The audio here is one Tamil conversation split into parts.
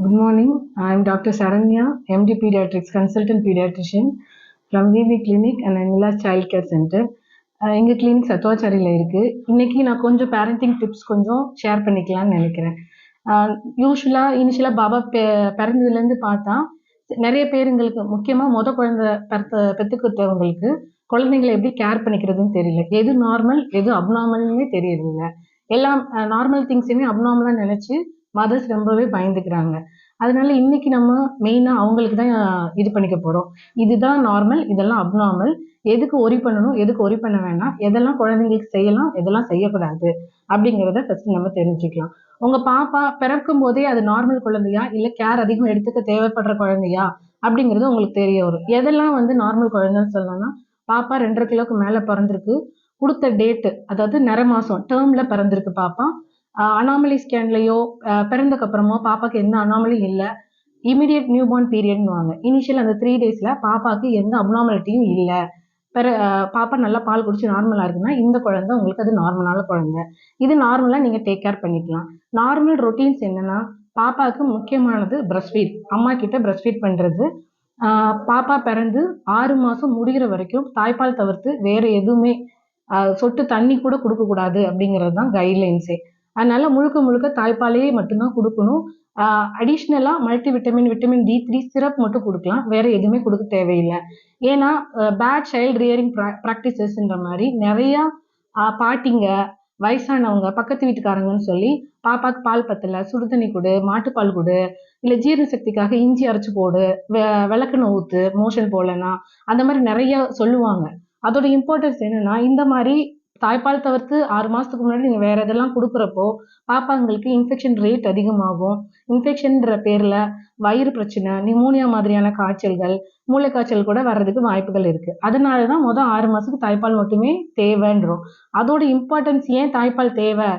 Good morning. I am Dr. Saranya, MD Pediatrics, Consultant Pediatrician from VB Clinic and Anila Child Care Center. Uh, எங்கள் கிளினிக் சத்துவாச்சாரியில் இருக்குது இன்னைக்கு நான் கொஞ்சம் பேரண்டிங் டிப்ஸ் கொஞ்சம் ஷேர் பண்ணிக்கலாம்னு நினைக்கிறேன் uh, யூஸ்வலாக இனிஷியலாக பாபா பெ பிறந்ததுலேருந்து பார்த்தா நிறைய பேருங்களுக்கு முக்கியமாக முத குழந்தை பெத்த பெற்றுக்கிட்டவங்களுக்கு குழந்தைங்களை எப்படி கேர் பண்ணிக்கிறதுன்னு தெரியல எது நார்மல் எது அப்நார்மல்னே தெரியறதில்ல எல்லாம் நார்மல் திங்ஸையுமே அப்நார்மலாக நினச்சி மதர்ஸ் ரொம்பவே பயந்துக்கிறாங்க. அதனால இன்னைக்கு நம்ம மெயினாக அவங்களுக்கு தான் இது பண்ணிக்க போகிறோம் இதுதான் நார்மல் இதெல்லாம் அப்நார்மல் எதுக்கு ஒரி பண்ணணும் எதுக்கு ஒரி பண்ண வேணாம். எதெல்லாம் குழந்தைங்களுக்கு செய்யலாம் எதெல்லாம் செய்யக்கூடாது அப்படிங்கிறத ஃபர்ஸ்ட் நம்ம தெரிஞ்சுக்கலாம். உங்க பாப்பா பிறக்கும் போதே அது நார்மல் குழந்தையா? இல்ல கேர் அதிகம் எடுத்துக்க தேவைப்படுற குழந்தையா? அப்படிங்கிறது உங்களுக்கு தெரிய வரும். எதெல்லாம் வந்து நார்மல் குழந்தைன்னு சொல்லலாம்னா பாப்பா ரெண்டரை கிலோக்கு மேல பிறந்திருக்கு. கொடுத்த டேட்டு அதாவது நிற மாசம் டேர்ம்ல பிறந்திருக்கு பாப்பா. அனாமலி ஸ்கேன்லயோ பிறந்ததுக்கு அப்புறமோ பாப்பாக்கு எந்த அனாமலி இல்லை. இமீடியட் நியூ பார்ன் பீரியட்னு வாங்க இனிஷியல் அந்த த்ரீ டேஸ்ல பாப்பாக்கு எந்த அப்னாமலிட்டியும் இல்லை. பிற பாப்பா நல்லா பால் குடிச்சு நார்மலா இருக்குன்னா இந்த குழந்தை உங்களுக்கு அது நார்மலான குழந்தை. இது நார்மலா நீங்க டேக் கேர் பண்ணிக்கலாம். நார்மல் ரொட்டீன்ஸ் என்னன்னா பாப்பாவுக்கு முக்கியமானது பிரஸ்ட் ஃபீட் அம்மா கிட்ட பிரஸ்ட் ஃபீட் பண்றது பாப்பா பிறந்து ஆறு மாசம் முடிகிற வரைக்கும் தாய்ப்பால் தவிர்த்து வேற எதுவுமே சொட்டு தண்ணி கூட கொடுக்க கூடாது அப்படிங்கிறது தான் கைட்லைன்ஸே அதனால முழுக்க முழுக்க தாய்ப்பாலையே மட்டும்தான் கொடுக்கணும். அடிஷ்னலா multi vitamin vitamin D three syrup மட்டும் கொடுக்கலாம். வேற எதுவுமே கொடுக்க தேவையில்லை. ஏன்னா பேட் சைல்டு ரியரிங் ப்ராக்டிசஸ்ன்ற மாதிரி நிறைய பாட்டிங்க வயசானவங்க பக்கத்து வீட்டுக்காரங்கன்னு சொல்லி பாப்பாக்கு பால் பத்தல சுடுதண்ணி கொடு மாட்டுப்பால் கொடு இல்ல ஜீரண சக்திக்காக இஞ்சி அரைச்சு போடு வெ- விளக்குன்னு ஊத்து மோஷன் போகலன்னா அந்த மாதிரி நிறைய சொல்லுவாங்க. அதோட இம்பார்ட்டன்ஸ் என்னன்னா இந்த மாதிரி தாய்ப்பால் தவிர்த்து ஆறு மாதத்துக்கு முன்னாடி நீங்கள் வேற இதெல்லாம் கொடுக்குறப்போ பாப்பாங்களுக்கு இன்ஃபெக்ஷன் ரேட் அதிகமாகும். இன்ஃபெக்ஷன்ற பேரில் வயிறு பிரச்சனை நிமோனியா மாதிரியான காய்ச்சல்கள் மூளைக்காய்ச்சல் கூட வர்றதுக்கு வாய்ப்புகள் இருக்குது அதனால தான் மொதல் ஆறு மாதத்துக்கு தாய்ப்பால் மட்டுமே தேவைன்றோம். அதோட இம்பார்ட்டன்ஸ் ஏன் தாய்ப்பால் தேவை?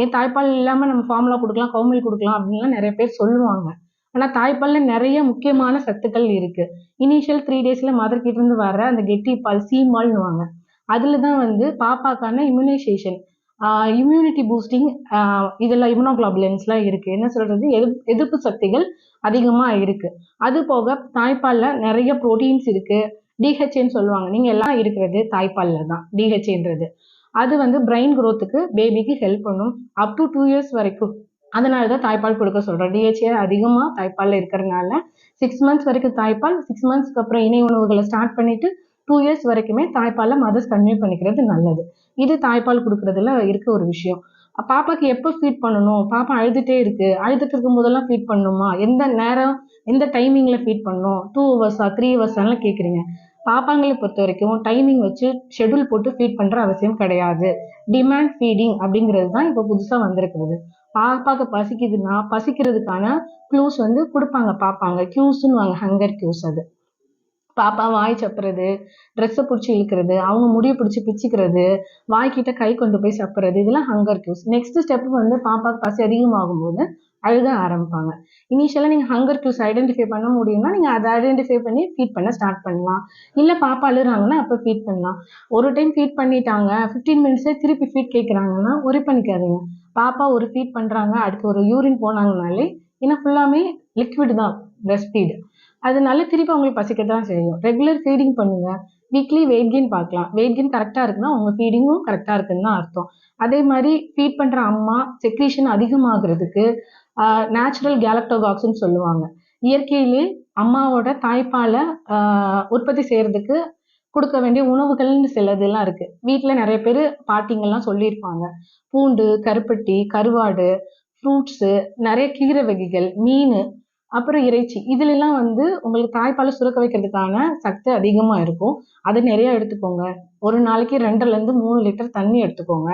ஏன் தாய்ப்பால் இல்லாமல் நம்ம ஃபார்முலா கொடுக்கலாம் கவுமில் கொடுக்கலாம் அப்படின்லாம் நிறைய பேர் சொல்லுவாங்க. ஆனால் தாய்ப்பாலில் நிறைய முக்கியமான சத்துக்கள் இருக்குது இனிஷியல் த்ரீ டேஸில் மதர்கிட்ட இருந்து வர அந்த கெட்டி பால் சீமால்னுவாங்க அதுல தான் வந்து பாப்பாக்கான இம்யூனைசேஷன் இம்யூனிட்டி பூஸ்டிங் இதெல்லாம் இம்யூனோகுளோபுலன்ஸ்லாம் இருக்கு. என்ன சொல்றது? எதிர்ப்பு எதிர்ப்பு சக்திகள் அதிகமாக இருக்கு. அது போக தாய்ப்பாலில் நிறைய ப்ரோட்டீன்ஸ் இருக்கு. டிஹெச்ஏன்னு சொல்லுவாங்க. நீங்க எல்லாம் இருக்கிறது தாய்ப்பாலில் தான் டிஹெச்ஏன்றது அது வந்து பிரெயின் க்ரோத்துக்கு பேபிக்கு ஹெல்ப் பண்ணும். அப் டு டூ இயர்ஸ் வரைக்கும். அதனால தான் தாய்ப்பால் கொடுக்க சொல்கிறோம் டிஹெச்ஏ அதிகமாக தாய்ப்பாலில் இருக்கிறதுனால சிக்ஸ் மந்த்ஸ் வரைக்கும் தாய்ப்பால் சிக்ஸ் மந்த்ஸ்க்கு அப்புறம் இணை உணவுகளை ஸ்டார்ட் பண்ணிட்டு டூ இயர்ஸ் வரைக்குமே தாய்ப்பாலை மதர்ஸ் கன்டினியூ பண்ணிக்கிறது நல்லது. இது தாய்ப்பால் கொடுக்கறதுல இருக்க ஒரு விஷயம். பாப்பாக்கு எப்போ ஃபீட் பண்ணணும்? பாப்பா அழுதுகிட்டே இருக்கு. அழுதுட்டு இருக்கும் போதெல்லாம் ஃபீட் பண்ணணுமா எந்த நேரம் எந்த டைமிங்ல ஃபீட் பண்ணணும்? டூ ஹவர்ஸா த்ரீ ஹவர்ஸாலாம் கேட்குறீங்க பாப்பாங்களை பொறுத்த வரைக்கும் டைமிங் வச்சு ஷெட்யூல் போட்டு ஃபீட் பண்ணுற அவசியம் கிடையாது. டிமாண்ட் ஃபீடிங் அப்படிங்கிறது தான் இப்போ புதுசாக வந்திருக்கிறது. பாப்பாக்கு பசிக்குதுன்னா பசிக்கிறதுக்கான க்ளூஸ் வந்து கொடுப்பாங்க பாப்பாங்க. க்யூஸ்ன்னு வாங்க ஹங்கர் க்யூஸ் அது. பாப்பா வாய் சப்புறது ட்ரெஸ்ஸை பிடிச்சி இழுக்கிறது அவங்க முடியை பிடிச்சி பிச்சுக்கிறது வாய்க்கிட்ட கை கொண்டு போய் சப்புறது இதெல்லாம் ஹங்கர் கியூஸ் நெக்ஸ்ட் ஸ்டெப் வந்து பாப்பாக்கு பசி அதிகமாகும் போது அழுக ஆரம்பிப்பாங்க. இனிஷியலாக நீங்கள் ஹங்கர் கியூஸ் ஐடென்டிஃபை பண்ண முடியும்னா நீங்கள் அதை ஐடென்டிஃபை பண்ணி ஃபீட் பண்ண ஸ்டார்ட் பண்ணலாம். இல்லை பாப்பா அழுகிறாங்கன்னா அப்போ ஃபீட் பண்ணலாம். ஒரு டைம் ஃபீட் பண்ணிட்டாங்க ஃபிஃப்டீன் மினிட்ஸே திருப்பி ஃபீட் கேட்குறாங்கன்னா ஒரி பண்ணிக்காதீங்க. பாப்பா ஒரு ஃபீட் பண்ணுறாங்க அடுத்து ஒரு யூரின் போனாங்கனாலே ஏன்னா ஃபுல்லாமே லிக்விட் தான். பிரஸ்ட் ஃபீடு அதனால திருப்பி அவங்களுக்கு பசிக்க தான் செய்யும். ரெகுலர் ஃபீடிங் பண்ணுங்க. வீக்லி வெயிட் கெயின் பார்க்கலாம். வெயிட் கெயின் கரெக்டாக இருக்குன்னா உங்க ஃபீடிங்கும் கரெக்டாக இருக்குன்னு தான் அர்த்தம். அதே மாதிரி ஃபீட் பண்ற அம்மா செக்ரீஷன் அதிகமாகிறதுக்கு நேச்சுரல் கேலக்டோகாக்ஸ்ன்னு சொல்லுவாங்க. இயற்கையிலே அம்மாவோட தாய்ப்பாலை உற்பத்தி செய்யறதுக்கு கொடுக்க வேண்டிய உணவுகள்னு சிலதெல்லாம் இருக்கு. வீட்டில் நிறைய பேர் பாட்டிங்கெல்லாம் சொல்லியிருப்பாங்க. பூண்டு கருப்பட்டி கருவாடு ஃப்ரூட்ஸு நிறைய கீரை வகைகள் மீன் அப்புறம் இறைச்சி. இதுல எல்லாம் வந்து உங்களுக்கு தாய்ப்பாலை சுரக்க வைக்கிறதுக்கான சக்தி அதிகமா இருக்கும். அதை நிறைய எடுத்துக்கோங்க. ஒரு நாளைக்கு ரெண்டுல இருந்து மூணு லிட்டர் தண்ணி எடுத்துக்கோங்க.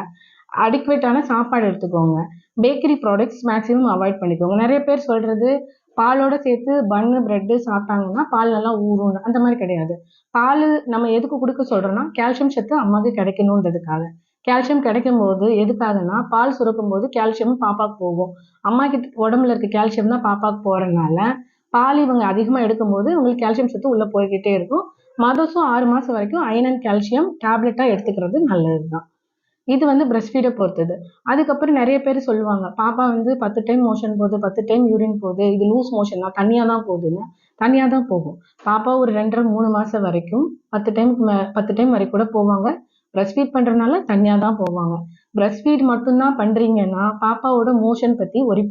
அடிக்வேட்டான சாப்பாடு எடுத்துக்கோங்க. பேக்கரி ப்ராடக்ட்ஸ் மேக்ஸிமம் அவாய்ட் பண்ணிக்கோங்க. நிறைய பேர் சொல்றது பாலோட சேர்த்து பன்னு பிரெட்டு சாப்பிட்டாங்கன்னா பால் நல்லா ஊறும் அந்த மாதிரி கிடையாது. பால் நம்ம எதுக்கு கொடுக்க சொல்றோம்னா கால்சியம் சத்து அம்மாவுக்கு கிடைக்கணுன்றதுக்காக. கால்சியம் கிடைக்கும் போது எதுக்காகனா பால் சுரக்கும் போது கால்சியமும் பாப்பாக்கு போகும். அம்மா கிட்ட உடம்புல இருக்க கால்சியம் தான் பாப்பாக்கு போறதுனால பால் இவங்க அதிகமா எடுக்கும்போது உங்களுக்கு கால்சியம் சத்து உள்ள போய்கிட்டே இருக்கும். மதர்ஸும் ஆறு மாசம் வரைக்கும் அயனன் கால்சியம் டேப்லெட்டா எடுத்துக்கிறது நல்லதுதான். இது வந்து பிரஸ்ட் ஃபீடை பொறுத்தது. அதுக்கப்புறம் நிறைய பேர் சொல்லுவாங்க பாப்பா வந்து பத்து டைம் மோஷன் போகுது பத்து டைம் யூரின் போகுது. இது லூஸ் மோஷன் தான் தனியாக தான் போகுதுன்னு. தனியாக தான் போகும். பாப்பா ஒரு ரெண்டரை மூணு மாதம் வரைக்கும் பத்து டைம் பத்து டைம் வரைக்கும் கூட போவாங்க. பிரஸ்ட் ஃபீட் பண்ணுறதுனால தனியாக தான் போவாங்க. பிரஸ்ட் ஃபீட் மட்டும்தான் பண்ணுறீங்கன்னா பாப்பாவோட மோஷன் பற்றி ஒரி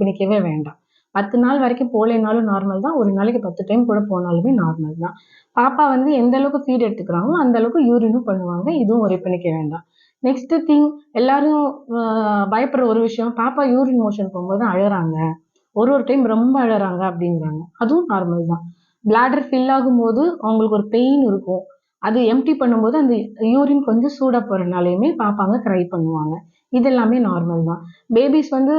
வேண்டாம். பத்து நாள் வரைக்கும் போலேனாலும் நார்மல் தான். ஒரு நாளைக்கு பத்து டைம் கூட போனாலுமே நார்மல் தான். பாப்பா வந்து எந்த அளவுக்கு ஃபீட் எடுத்துக்கிறாங்களோ அந்த அளவுக்கு யூரினும் பண்ணுவாங்க. இதுவும் ஒரி பண்ணிக்க வேண்டாம். நெக்ஸ்ட் திங் எல்லாரும் பயப்படுற ஒரு விஷயம் பாப்பா யூரின் மோஷன் போகும்போது அழறாங்க. ஒரு ஒரு டைம் ரொம்ப அழறாங்க அப்படிங்கிறாங்க. அதுவும் நார்மல் தான். பிளாடர் ஃபில் ஆகும்போது அவங்களுக்கு ஒரு பெயின் இருக்கும். அது எம்டி பண்ணும்போது அந்த யூரின் கொஞ்சம் சூடாக போகிறனாலையுமே பார்ப்பாங்க க்ரை பண்ணுவாங்க. இது எல்லாமே நார்மல் தான். பேபிஸ் வந்து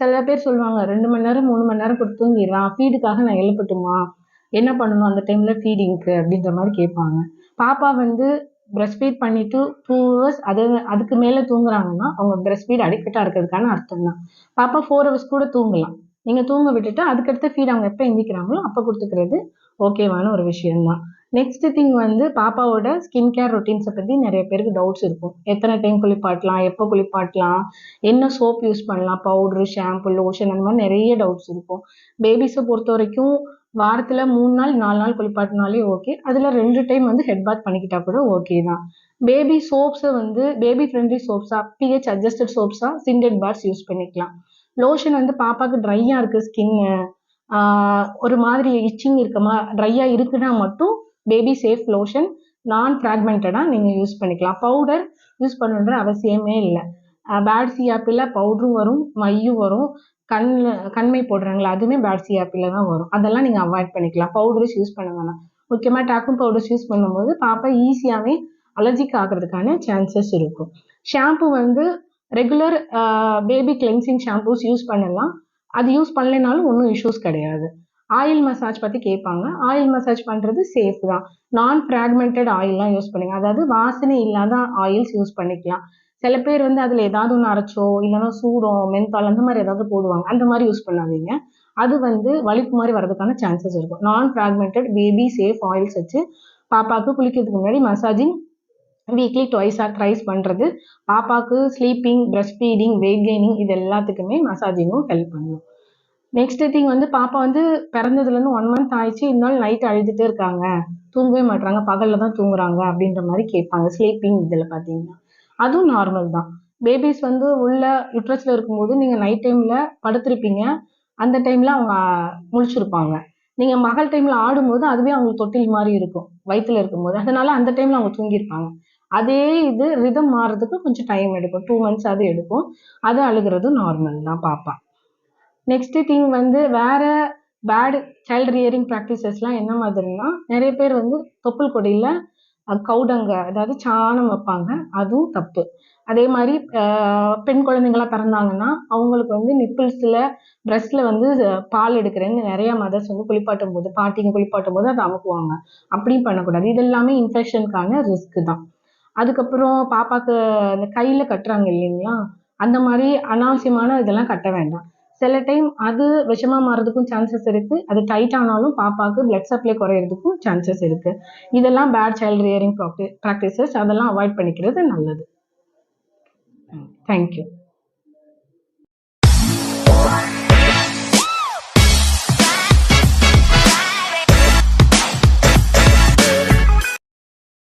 சில பேர் சொல்லுவாங்க ரெண்டு மணி நேரம் மூணு மணி நேரம் கொடுத்து தூங்கிடுறான் ஃபீடுக்காக நான் எழுப்பட்டுமா? என்ன பண்ணணும் அந்த டைமில் ஃபீடிங்க்கு அப்படின்ற மாதிரி கேட்பாங்க. பாப்பா வந்து பிரஸ்ட் ஃபீட் பண்ணிட்டு டூ ஹவர்ஸ் அது அதுக்கு மேலே தூங்குறாங்கன்னா அவங்க பிரஸ்ட் ஃபீட் அடிக்கட்டாக இருக்கிறதுக்கான அர்த்தம் தான். பாப்பா ஃபோர் ஹவர்ஸ் கூட தூங்கலாம். நீங்கள் தூங்க விட்டுட்டு அதுக்கடுத்த ஃபீட் அவங்க எப்போ எந்திக்கிறாங்களோ அப்போ கொடுத்துக்கிறது ஓகேவான ஒரு விஷயம்தான். நெக்ஸ்ட் திங் வந்து பாப்பாவோட ஸ்கின் கேர் ரொட்டீன்ஸை பற்றி நிறைய பேருக்கு டவுட்ஸ் இருக்கும். எத்தனை டைம் குளிப்பாட்டலாம் எப்போ குளிப்பாட்டலாம் என்ன சோப் யூஸ் பண்ணலாம் பவுட்ரு ஷாம்பு லோஷன் அந்த மாதிரி நிறைய டவுட்ஸ் இருக்கும். பேபிஸை பொறுத்த வரைக்கும் வாரத்தில் மூணு நாள் நாலு நாள் குளிப்பாட்டினாலே ஓகே அதில் ரெண்டு டைம் வந்து ஹெட் பாத் பண்ணிக்கிட்டா கூட ஓகே தான். பேபி சோப்ஸை வந்து பேபி ஃப்ரெண்ட்லி சோப்ஸா பிஹெச் அட்ஜஸ்டட் சோப்ஸா சிண்டட் பார்ஸ் யூஸ் பண்ணிக்கலாம். லோஷன் வந்து பாப்பாவுக்கு ட்ரையாக இருக்குது ஸ்கின்னு ஒரு மாதிரி இச்சிங் இருக்கமா ட்ரையாக இருக்குன்னா மட்டும் பேபி சேஃப் லோஷன் நான் ஃப்ராக்மெண்டடாக நீங்கள் யூஸ் பண்ணிக்கலாம். பவுடர் யூஸ் பண்ணுன்ற அவசியமே இல்லை. பேட்ஸி ஆப்பிளில் பவுடரும் வரும் மையும் வரும் கண் கண்மை போடுறாங்களா அதுவுமே பேட் சிஆப்பில் தான் வரும். அதெல்லாம் நீங்கள் அவாய்ட் பண்ணிக்கலாம். பவுடர்ஸ் யூஸ் பண்ண வேணாம். முக்கியமாக டாக்கும் பவுடர்ஸ் யூஸ் பண்ணும்போது பாப்பா ஈஸியாகவே அலர்ஜிக் ஆகிறதுக்கான சான்சஸ் இருக்கும். ஷாம்பு வந்து regular baby cleansing shampoos use பண்ணலாம். அது யூஸ் பண்ணலைனாலும் ஒன்றும் இஷ்யூஸ் கிடையாது. ஆயில் மசாஜ் பற்றி கேட்பாங்க. ஆயில் மசாஜ் பண்ணுறது சேஃப் தான். நான் ஃப்ராக்மெண்டட் ஆயில்லாம் யூஸ் பண்ணுங்க. அதாவது வாசனை இல்லாத ஆயில்ஸ் யூஸ் பண்ணிக்கலாம். சில பேர் வந்து அதில் ஏதாவது ஒன்று அரைச்சோ இல்லைன்னா சூடம் மென்தால் அந்த மாதிரி ஏதாவது போடுவாங்க. அந்த மாதிரி யூஸ் பண்ணாதீங்க. அது வந்து வலிப்பு மாதிரி வர்றதுக்கான சான்சஸ் இருக்கும். நான் ஃப்ராக்மெண்டட் பேபி சேஃப் ஆயில்ஸ் வச்சு பாப்பாவுக்கு குளிக்கிறதுக்கு முன்னாடி massaging weekly twice or thrice பண்ணுறது பாப்பாவுக்கு sleeping breast feeding weight gaining இது எல்லாத்துக்குமே மசாஜிங்கும் ஹெல்ப் பண்ணும். நெக்ஸ்ட் திங் வந்து பாப்பா வந்து பிறந்ததுலேருந்து ஒன் மந்த் ஆயிடுச்சு. இருந்தாலும் நைட் அழுதுட்டே இருக்காங்க. தூங்கவே மாட்றாங்க. பகலில் தான் தூங்குறாங்க அப்படின்ற மாதிரி கேட்பாங்க. ஸ்லீப்பிங் இதில் பார்த்தீங்கன்னா அதுவும் நார்மல் தான். பேபிஸ் வந்து உள்ள யுட்ரஸில் இருக்கும்போது நீங்கள் நைட் டைமில் படுத்திருப்பீங்க. அந்த டைமில் அவங்க முழிச்சிருப்பாங்க. நீங்கள் மகள் டைமில் ஆடும்போது அதுவே அவங்களுக்கு தொட்டில் மாதிரி இருக்கும். வயித்துல இருக்கும்போது. அதனால அந்த டைமில் அவங்க தூங்கியிருப்பாங்க. அதே இது ரிதம் மாறுறதுக்கு கொஞ்சம் டைம் எடுக்கும். டூ மந்த்ஸ் அது எடுக்கும். அது அழுகிறது நார்மல் தான் பாப்பா. நெக்ஸ்ட் திங் வந்து வேற பேட் சைல்ட் ரியரிங் ப்ராக்டிசஸ்லாம் என்ன மாதிரினா நிறைய பேர் வந்து தொப்புள் கொடியில் கவுடங்க அதாவது சாணம் வைப்பாங்க. அதுவும் தப்பு. அதே மாதிரி பெண் குழந்தைங்களா பிறந்தாங்கன்னா அவங்களுக்கு வந்து நிப்பிள்ஸில் பிரஸ்ட்டில் வந்து பால் எடுக்கிறேன்னு நிறைய மதர்ஸ் வந்து குளிப்பாட்டும் போது பாட்டிங்க குளிப்பாட்டும் போது அதை அமுக்குவாங்க. அப்படியும் பண்ணக்கூடாது. இது எல்லாமே இன்ஃபெக்ஷனுக்கான ரிஸ்க் தான். அதுக்கப்புறம் பாப்பாக்கு அந்த கையில் கட்டுறாங்க இல்லைங்களா? அந்த மாதிரி அனாவசியமான இதெல்லாம் கட்ட வேண்டாம். சில டைம் அது விஷமா மாறதுக்கும் சான்சஸ் இருக்கு. அது டைட் ஆனாலும் பாப்பாக்கு பிளட் சப்ளை குறையிறதுக்கும் சான்சஸ் இருக்கு. இதெல்லாம் bad child rearing practi practices அதெல்லாம் அவாய்ட் பண்ணிக்கிறது நல்லது. Thank you